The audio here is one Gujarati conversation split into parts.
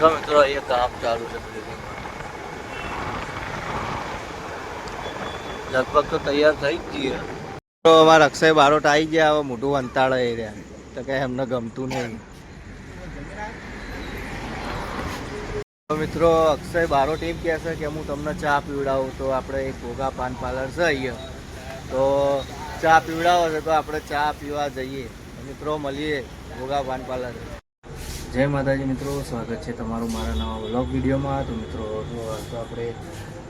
તો અહીંયા કામ ચાલુ છે લગભગ તો તૈયાર થઈ જ ગઈ તો અમારા અક્ષય બારોટ આવી ગયા, હવે મોઢું વંતાળે એ રહ્યા. તો કે એમને ગમતું નહીં. મિત્રો, અક્ષય બારોટ એમ કહે છે કે હું તમને ચા પીવડાવું, તો આપણે એક ભોગા પાન પાર્લર છે અહીંયા. તો ચા પીવડાવો છે, તો આપણે ચા પીવા જઈએ. મિત્રો, મળીએ ભોગા પાન પાર્લર. જય માતાજી મિત્રો, સ્વાગત છે તમારું મારા નવા વ્લોગ વિડીયોમાં. તો મિત્રો, જો તો આપણે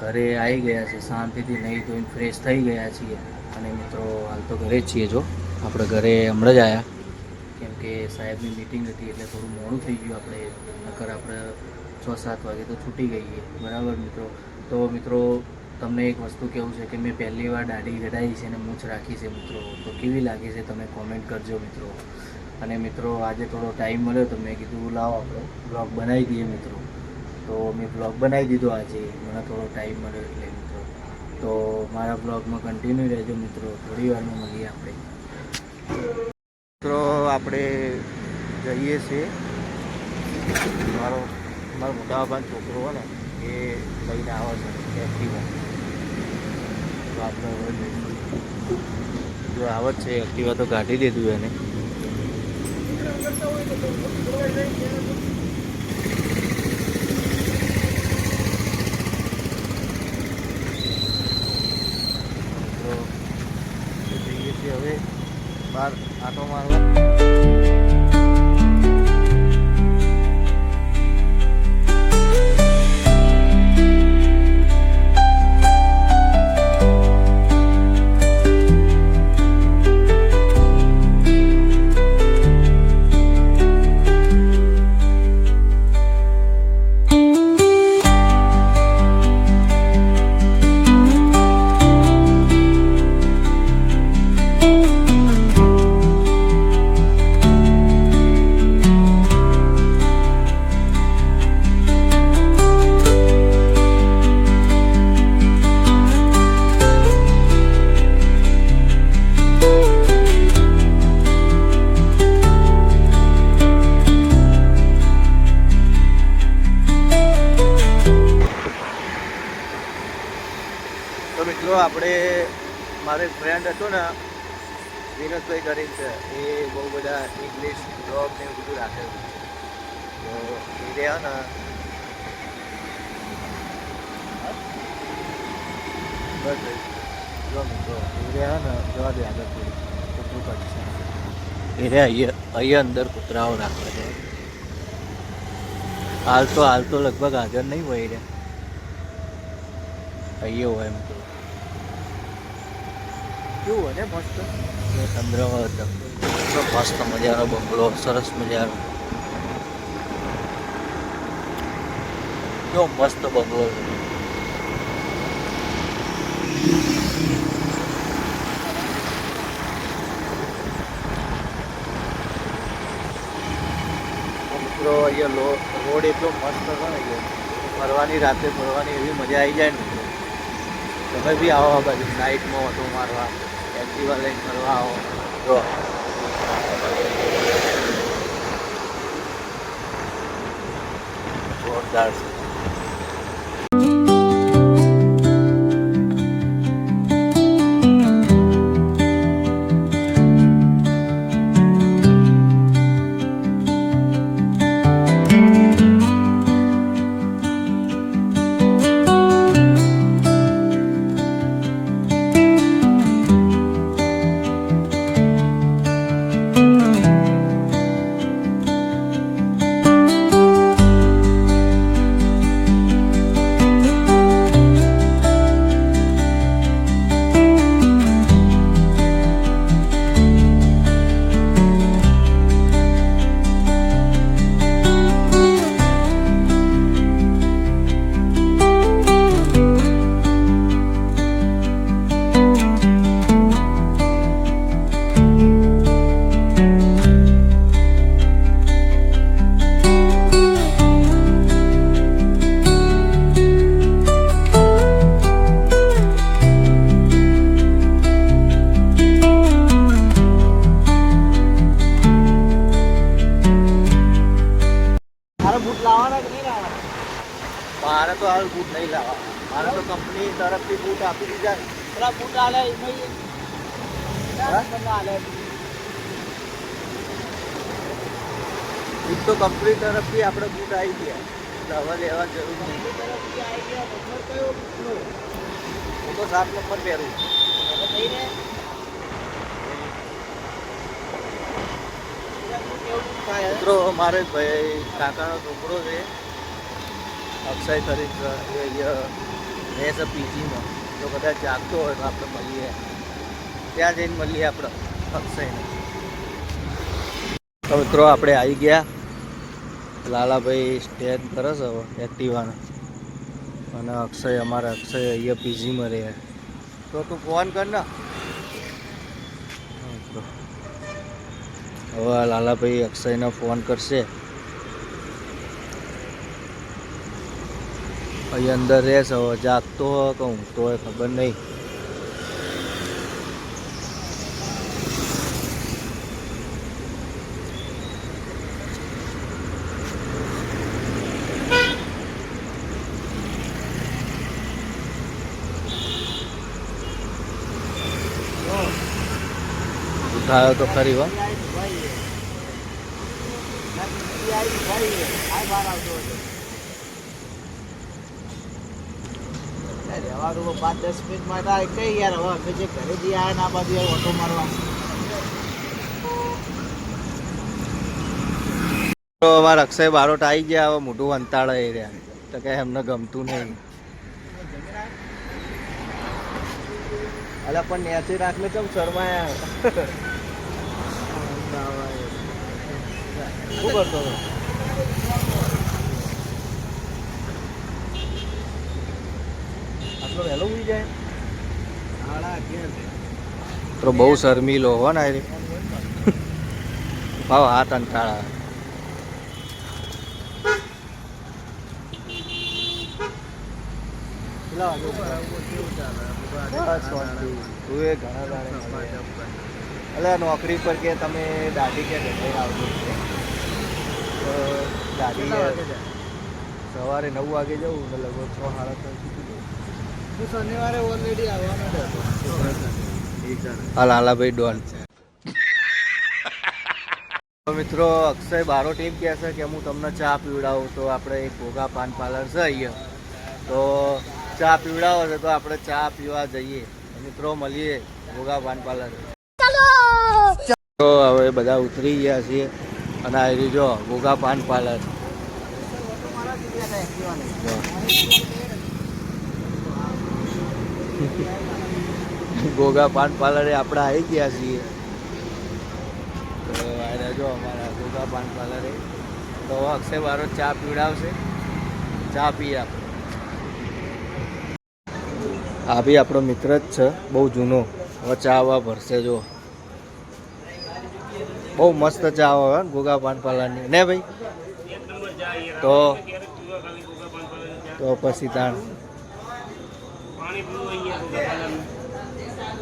ઘરે આવી ગયા છીએ, શાંતિથી નહીં ધોઈને ફ્રેશ થઈ ગયા છીએ. અને મિત્રો, હાલ તો ઘરે જ છીએ જો. આપણે ઘરે હમણાં જ આવ્યા કેમ કે સાહેબની મિટિંગ હતી એટલે થોડું મોડું થઈ ગયું આપણે. નકર આપણે છ સાત વાગે તો છૂટી ગઈએ. બરાબર મિત્રો? તો મિત્રો, તમને એક વસ્તુ કેવું છે કે મેં પહેલી વાર દાઢી કઢાવી છે અને મૂછ રાખી છે મિત્રો. તો કેવી લાગે છે? તમે કોમેન્ટ કરજો મિત્રો. અને મિત્રો, આજે થોડો ટાઈમ મળ્યો તો મેં કીધું, લાવો આપણે બ્લોગ બનાવી દઈએ મિત્રો. તો મેં બ્લોગ બનાવી દીધો આજે. મને થોડો ટાઈમ મળ્યો એટલે મિત્રો. તો મારા બ્લોગમાં કન્ટિન્યુ રહેજો મિત્રો. થોડી વારમાં મળીએ આપણે. મિત્રો, આપણે જઈએ છીએ. મારો મારો મોટા બાપાનો છોકરો હોય ને, એ લઈને આવે છે એક્ટિવા તો આપણે હવે જો આવે છે એક્ટિવા તો કાઢી દીધું એને. તો આપણે, મારો ફ્રેન્ડ હતો ને, વિનોદભાઈ કરીને છે, એ બહુ બધા ઇંગ્લિશ જોબ ને એવું બધું રાખે તો એ રહ્યા ને, બસ. જો મિત્રો, એ રહ્યા ને, જવા દે આગળ રહ્યા અહીંયા અહીંયા અંદર કૂતરાઓ રાખે છે. હાલ તો હાલ તો લગભગ હાજર નહીં હોય રે અહીંયા હોય એમ તો. કેવું ને મસ્ત? મસ્ત મજાનો બંગલો, સરસ મજાનો. કેવો મસ્ત બંગલો છે. મિત્રો, અહીંયા રોડ એટલો મસ્ત છે ને ફરવાની રાતે ફરવાની એવી મજા આવી જાય ને તમે બી આવો બાજુ નાઇટમાં ઓટો મારવા. એક્ટિવા લઈને ફરવા આવો જો જોરદાર છે મારે બૂટ લાવવાના કે નહીં લાવવાના? મારે તો હાલ બૂટ નહીં લાવવા. મારે તો કંપની તરફથી બૂટ આપી દીધા. પેલા બૂટ આલે આલે. તો કંપની તરફથી આપણે બૂટ આવી ગયા. હવે લેવા જરૂર નહીં. હું તો સાત નંબર પહેરું મિત્રો મારે ભાઈ કાકાનો છોકરો છે. અક્ષય કરી એ છે પીજીમાં જો કદાચ જાગતો હોય તો આપણે મળીએ. ત્યાં જઈને મળીએ આપણે, અક્ષયને. તો મિત્રો, આપણે આવી ગયા. લાલાભાઈ સ્ટેન્ડ કરે છે હવે, એક્ટિવાનો. અને અક્ષય, અમારા અક્ષય અહીંયા પીજીમાં રહે તો તું ફોન કર ને. હવે લાલાભાઈ અક્ષયને ફોન કરશે. અહીં અંદર રહેશે હવે જાગતો હોય કે ઊંઘતો હોય ખબર નહીં. ઉઠાયો તો ખરી હો. પાંચ દસ મિનિટ માટે કઈ યાર હવે અમે જે ઘરેથી આવ્યા ના બાજુ યાર ઓટો મારવા. અમારા અક્ષય બારોટ આવી ગયા હવે મોઢું અંતાળે એ રહ્યા. તો કે એમને ગમતું નહીં. અલા પણ નેચે રાખને કેમ શરમાયા? શું કરતો હતો આટલો વહેલો ઉઈ જાય. તો બહુ શર્મીલો હો ને ભાવ હાથ અંટાળા ઘણા દાડે અલે નોકરી પર કે તમે દાઢી કે આવજો. દાઢી સવારે નવ વાગે જવું ને લગભગ છ સાડા છ સુધી જવું. શનિવારે ઓલરેડી આવવાનો હતો હા લાલાભાઈ ડોન તો મિત્રો અક્ષય બારો ટીમ કહે છે કે હું તમને ચા પીવડાવું. તો આપણે એક ભોગા પાન પાર્લર છે અહીંયા. તો ચા પીવડાવો છે તો આપણે ચા પીવા જઈએ. મિત્રો મળીએ ભોગા પાન પાર્લર તો હવે બધા ઉતરી ગયા છીએ. અને આ રહ્યું જો ગોગા પાન પાર્લર. ગોગા પાન પાર્લરે આપણે આવી ગયા છીએ. તો આ જો અમારા ગોગા પાન પાર્લરે. તો અક્ષય બારો ચા પીવડાવશે. ચા પીએ આપણે. આ બી આપણો મિત્ર જ છે, બહુ જૂનો. હવે ચા આવા ભરશે જો. બહુ મસ્ત ચા આવે ગોગા પાન પાર્લરની ને ભાઈ? તો તો પછી તાણ.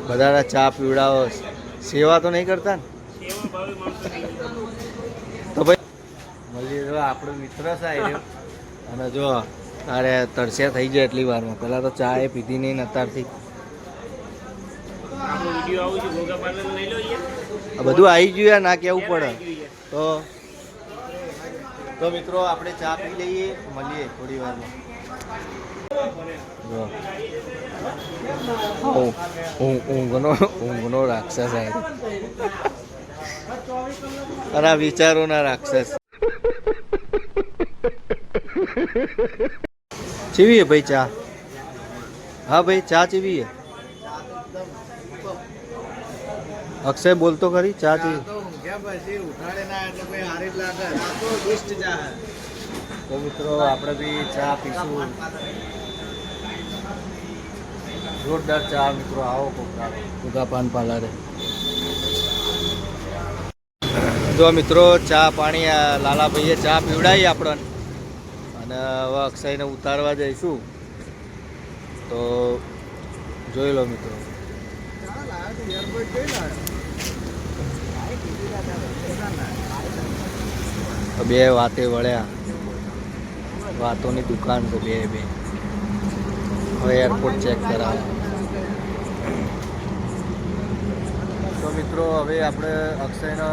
બધાના ચા પીવડાવો. સેવા તો નહીં કરતા ને? તો ભાઈ મળીએ જો આપણો મિત્ર સાહેબ. અને જો, તારે તરસ્યા થઈ જાય એટલી વારમાં. પહેલાં તો ચા એ પીધી નહીં અત્યારથી. આ બધું આવી ગયું ના કેવું પડે. તો તો મિત્રો, આપણે ચા પી લઈએ, મળીએ થોડી વારમાં. ઊંઘ- ઊંઘ- ઊંઘનો ઊંઘનો રાક્ષસ આ. અને આ વિચારોના રાક્ષસ. ચીવીએ ભાઈ ચા? હા ભાઈ, ચા ચીવી હે અક્ષય બોલતો ખરી ચા ચા. તો મિત્રો આપણે બી ચા પીશું. જોરદાર ચા મિત્રો આવો કોકા કોકા પાન પાલારે જો મિત્રો ચા પાણી લાલાભાઈએ ચા પીવડાવી આપણને. અને હવે અક્ષયને ઉતારવા જઈશું. તો જોઈ લો મિત્રો. બે વાતે વળ્યા. વાતોની દુકાન છે બે બે. હવે એરપોર્ટ ચેક કરાવે. તો મિત્રો, હવે આપણે અક્ષયને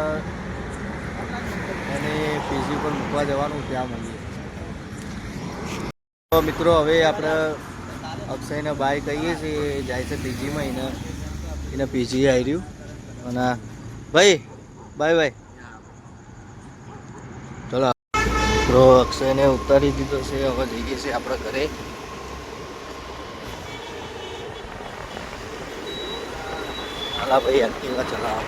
એને પીજી પર મૂકવા જવાનું, ત્યાં મળીએ. તો મિત્રો, હવે આપણે અક્ષયને બાય કહીએ છીએ. જાય છે પીજીમાં એને એને પીજી આવી રહ્યું અને ભાઈ, બાય બાય. ચલો. મિત્રો અક્ષયને ઉતારી દીધો છે, હવે જઈએ છીએ આપણા ઘરે. હાલા ભાઈ એક્ટિવા ચલાવો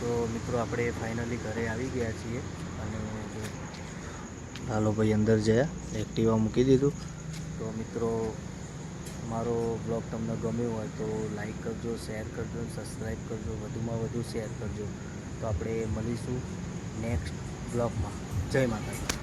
તો મિત્રો આપણે ફાઇનલી ઘરે આવી ગયા છીએ અને લાલો ભાઈ અંદર જયા એક્ટિવા મૂકી દીધું. તો મિત્રો, મારો બ્લોગ તમને ગમ્યો હોય તો લાઈક કરજો શેર કરજો સબસ્ક્રાઈબ કરજો, વધુમાં વધુ શેર કરજો. તો આપણે મળીશું નેક્સ્ટ બ્લોગમાં જય માતાજી.